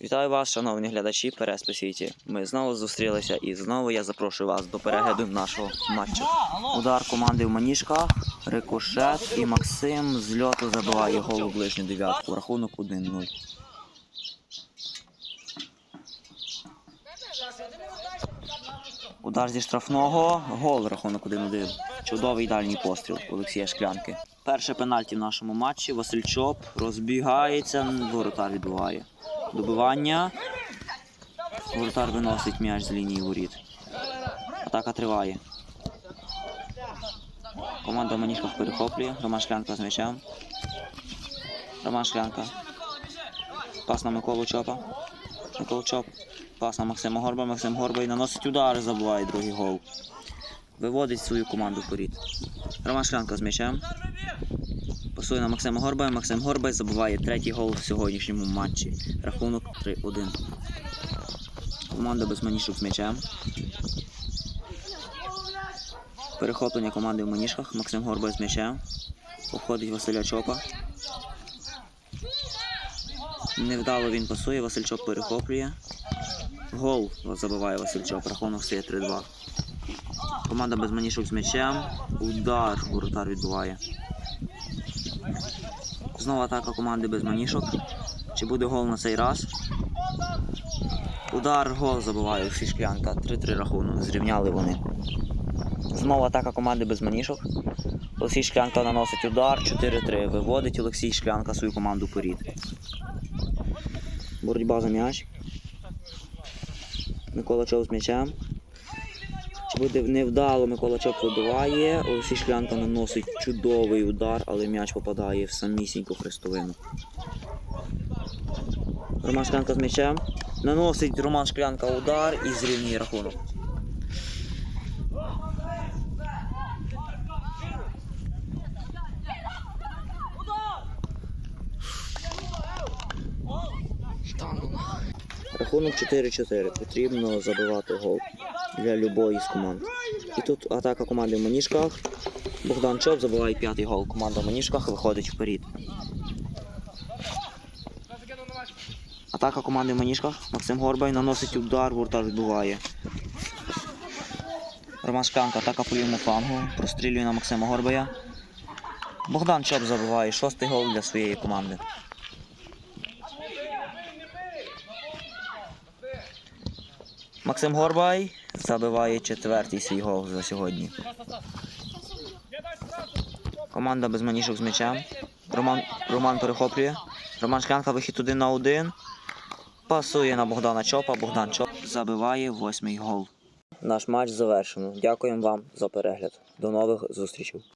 Вітаю вас, шановні глядачі Переспи світі. Ми знову зустрілися і знову я запрошую вас до перегляду нашого матчу. Удар команди в маніжках, рикошет і Максим з льоту забиває гол у ближню дев'ятку. Рахунок 1-0. Удар зі штрафного, гол рахунок 1-1. Чудовий дальній постріл Олексія Шклянки. Перше пенальті в нашому матчі. Василь Чоп розбігається, воротар відбуває. Добивання. Воротар виносить м'яч з лінії воріт. Атака триває. Команда в маніжках перехоплює. Роман Шклянка з м'ячем. Роман Шклянка. Пас на Миколу Чопа. Микола Чоп. Пас на Максима Горба. Максим Горба і наносить удар, забуває другий гол. Виводить свою команду вперед. Роман Шклянка з м'ячем. Пасує на Максима Горбая. Максим Горбай забиває третій гол в сьогоднішньому матчі. Рахунок 3-1. Команда без манішок з м'ячем. Перехоплення команди в маніжках. Максим Горбай з м'ячем. Обходить Василя Чопа. Невдало він пасує, Василь Чоп перехоплює. Гол забиває Василь Чоп. Рахунок стає 3-2. Команда без манішок з м'ячем. Удар воротар відбуває. Знову атака команди без манішок. Чи буде гол на цей раз? Удар, гол забиває Олексій Шклянка. 3-3 рахунок. Зрівняли вони. Знову атака команди без манішок. Олексій Шклянка наносить удар. 4-3. Виводить Олексій Шклянка свою команду вперед. Боротьба за м'яч. Микола Чов з м'ячем. Буде невдало, Микола Чоп вибиває. Олексій Шклянка наносить чудовий удар, але м'яч попадає в самісіньку хрестовину. Роман Шклянка з м'ячем. Наносить Роман Шклянка удар і зрівнює рахунок. Рахунок 4-4. Потрібно забивати гол для любої з команд. І тут атака команди в маніжках. Богдан Чоп забиває п'ятий гол. Команда в маніжках виходить вперед. Атака команди в маніжках. Максим Горбай наносить удар, воротар відбуває. Роман Шклянка, атака по лівому флангу. Прострілює на Максима Горбая. Богдан Чоп забиває шостий гол для своєї команди. Максим Горбай забиває четвертий свій гол за сьогодні. Команда без манішок з м'ячем. Роман, Роман перехоплює. Роман Шклянка вихід один на один. Пасує на Богдана Чопа. Богдан Чоп забиває восьмий гол. Наш матч завершено. Дякуємо вам за перегляд. До нових зустрічей.